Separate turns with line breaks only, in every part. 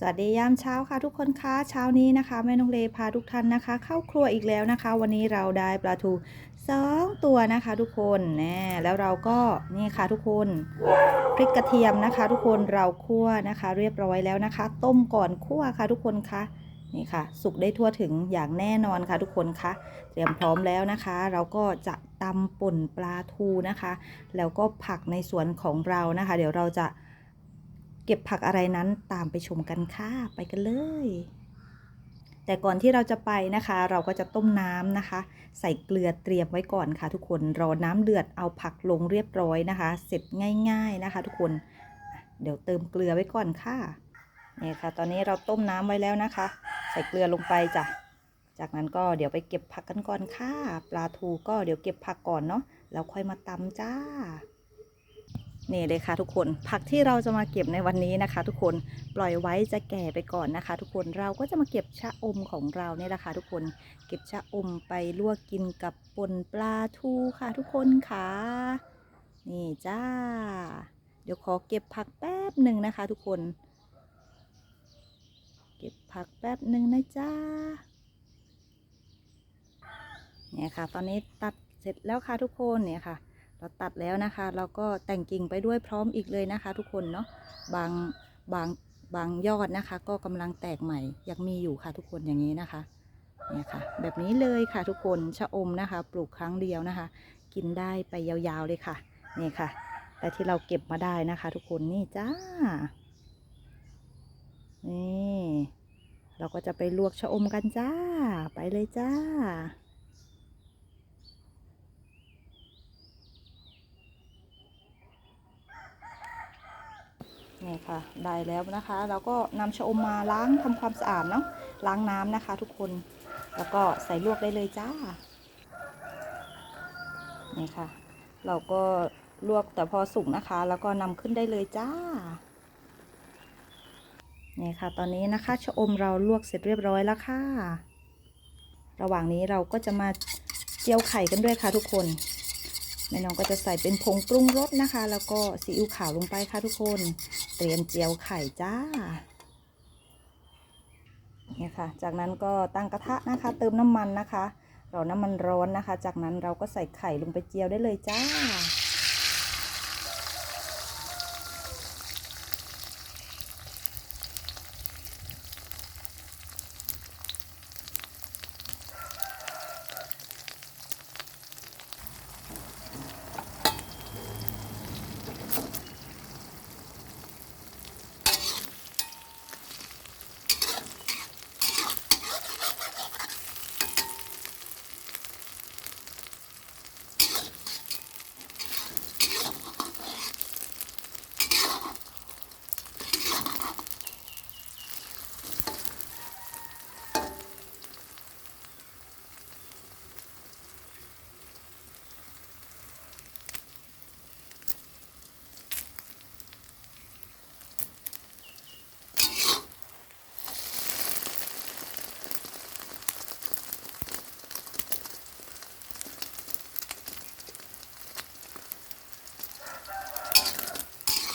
สวัสดียามเช้าค่ะทุกคนคะเช้านี้นะคะแม่นงเลพาทุกท่านนะคะ เข้าครัวอีกแล้วนะคะ วันนี้เราได้ปลาทูสองตัวนะคะทุกคนแน่แล้วเราก็นี่ค่ะทุกคนพริกกระเทียมนะคะ ทุกคนเราคั่วนะคะ เรียบร้อยแล้วนะคะ ต้มก่อนคั่วค่ะทุกคนคะนี่ค่ะ สุกได้ทั่วถึงอย่างแน่นอนค่ะทุกคนคะเตรียมพร้อมแล้วนะคะ เราก็จะตำป่นปลาทูนะคะ แล้วก็ผักในสวนของเรานะคะ เดี๋ยวเราจะ เก็บผักอะไรนั้นตามไปชมกันค่ะ ไปกันเลย แต่ก่อนที่เราจะไปนะคะ เราก็จะต้มน้ำนะคะ ใส่เกลือเตรียมไว้ก่อนค่ะ ทุกคนรอน้ำเดือดเอาผักลงเรียบร้อยนะคะ เสร็จง่าย ๆนะคะ ทุกคนเดี๋ยวเติมเกลือไว้ก่อนค่ะนี่ค่ะ ตอนนี้เราต้มน้ำไว้แล้วนะคะ ใส่เกลือลงไปจ้ะ จากนั้นก็เดี๋ยวไปเก็บผักกันก่อนค่ะ ปลาทูก็เดี๋ยวเก็บผักก่อนเนาะ แล้วค่อยมาตำจ้า นี่เลยค่ะทุกคนผักที่เราจะมาเก็บในวันนี้นะคะ ทุกคนปล่อยไว้จะแก่ไปก่อนนะคะ ทุกคนเราก็จะมาเก็บชะอมของเราเนี่ยแหละค่ะทุกคนเก็บชะอมไปลวกกินกับปนปลาทูค่ะ ทุกคนค่ะ นี่จ้า เดี๋ยวขอเก็บผักแป๊บหนึ่งนะคะ ทุกคน เก็บผักแป๊บหนึ่งนะจ้าเนี่ยค่ะ ตอนนี้ตัดเสร็จแล้วค่ะทุกคนเนี่ยค่ะ เราตัดแล้วนะคะ เราก็แต่งกิ่งไปด้วยพร้อมอีกเลยนะคะ ทุกคนเนาะบางบางบางยอดนะคะ ก็กำลังแตกใหม่ยังมีอยู่ค่ะ ทุกคนอย่างนี้นะคะเนี่ยค่ะ แบบนี้เลยค่ะทุกคนชะอมนะคะ ปลูกครั้งเดียวนะคะ กินได้ไปยาวๆเลยค่ะนี่ค่ะ แต่ที่เราเก็บมาได้นะคะ ทุกคนนี่จ้านี่เราก็จะไปลวกชะอมกันจ้า ไปเลยจ้า นี่ค่ะได้แล้วนะคะ เราก็นำชะอมมาล้างทำความสะอาดเนาะล้างน้ำนะคะ ทุกคนแล้วก็ใส่ลวกได้เลยจ้านี่ค่ะ เราก็ลวกแต่พอสุกนะคะ แล้วก็นำขึ้นได้เลยจ้านี่ค่ะ ตอนนี้นะคะชะอมเราลวกเสร็จเรียบร้อยแล้วค่ะ ระหว่างนี้เราก็จะมาเจียวไข่กันด้วยค่ะทุกคนแม่น้องก็จะใส่เป็นผงปรุงรสนะคะ แล้วก็ซีอิ๊วขาวลงไปค่ะทุกคน เตรียมเจียวไข่จ้าเนี่ยค่ะ จากนั้นก็ตั้งกระทะนะคะ เติมน้ำมันนะคะเราน้ำมันร้อนนะคะ จากนั้นเราก็ใส่ไข่ลงไปเจียวได้เลยจ้า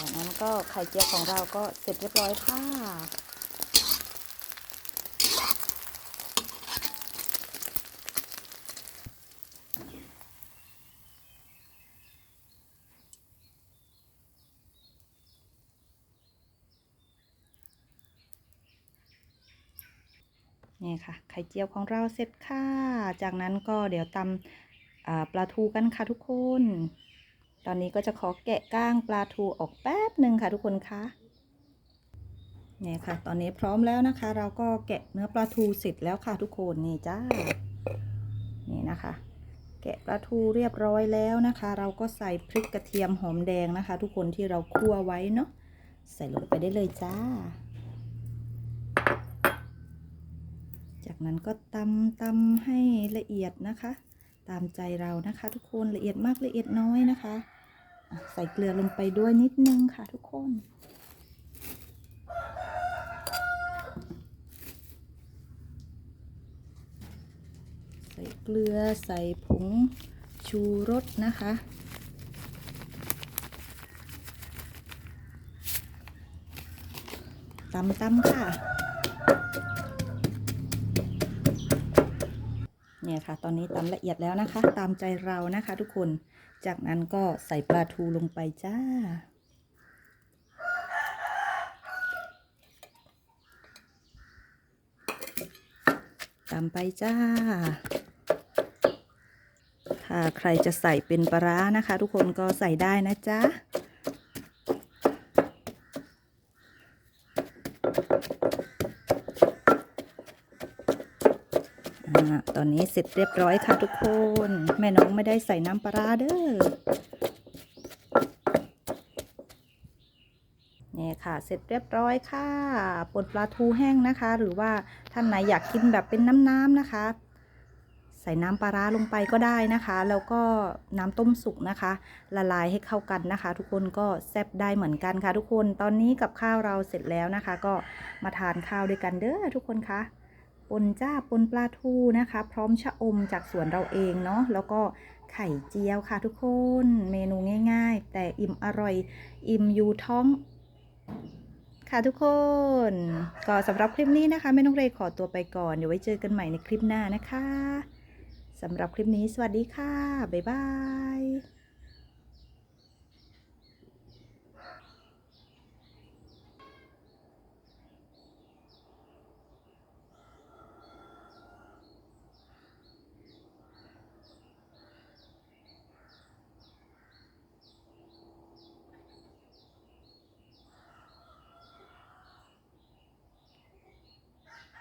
จา ก็ไข่เจียวของเราก็เสร็จเรียบร้อยค่ะ นี่ค่ะ ไข่เจียวของเราเสร็จค่ะ จากนั้นก็เดี๋ยวตำปลาทูกันค่ะทุกคน ตอนนี้ก็จะขอแกะก้างปลาทูออกแป๊บหนึ่งค่ะทุกคนคะเนี่ยค่ะ ตอนนี้พร้อมแล้วนะคะ เราก็แกะเนื้อปลาทูเสร็จแล้วค่ะทุกคนนี่จ้านี่นะคะ แกะปลาทูเรียบร้อยแล้วนะคะ เราก็ใส่พริกกระเทียมหอมแดงนะคะ ทุกคนที่เราคั่วไว้เนาะใส่ลงไปได้เลยจ้า จากนั้นก็ตำตำให้ละเอียดนะคะ ตามใจเรานะคะ ทุกคนละเอียดมากละเอียดน้อยนะคะอะ ใส่เกลือลงไปด้วยนิดนึงค่ะทุกคน ใส่เกลือใส่ผงชูรสนะคะตำตำค่ะ เนี่ยค่ะ ตอนนี้ตำละเอียดแล้วนะคะ ตามใจเรานะคะทุกคน จากนั้นก็ใส่ปลาทูลงไปจ้า ตามไปจ้าถ้าใครจะใส่เป็นปลาร้านะคะ ทุกคนก็ใส่ได้นะจ๊ะ ตอนนี้เสร็จเรียบร้อยค่ะทุกคน แม่น้องไม่ได้ใส่น้ำปลาเด้อนี่ค่ะ เสร็จเรียบร้อยค่ะปนปลาทูแห้งนะคะ หรือว่าท่านไหนอยากกินแบบเป็นน้ำๆนะคะ ใส่น้ำปลาร้าลงไปก็ได้นะคะ แล้วก็น้ำต้มสุกนะคะ ละลายให้เข้ากันนะคะ ทุกคนก็แซ่บได้เหมือนกันค่ะ ทุกคนตอนนี้กับข้าวเราเสร็จแล้วนะคะ ก็มาทานข้าวด้วยกันเด้อทุกคนค่ะ ปนจ้าปนปลาทูนะคะ พร้อมชะอมจากสวนเราเองเนาะแล้วก็ไข่เจียวค่ะทุกคนเมนูง่าย ๆ แต่อิ่มอร่อย อิ่มอยู่ท้องค่ะทุกคน ก็สำหรับคลิปนี้นะคะแม่น้องเรยขอตัวไปก่อนเดี๋ยวไว้เจอกันใหม่ในคลิปหน้านะคะสำหรับคลิปนี้สวัสดีค่ะ บ๊ายบาย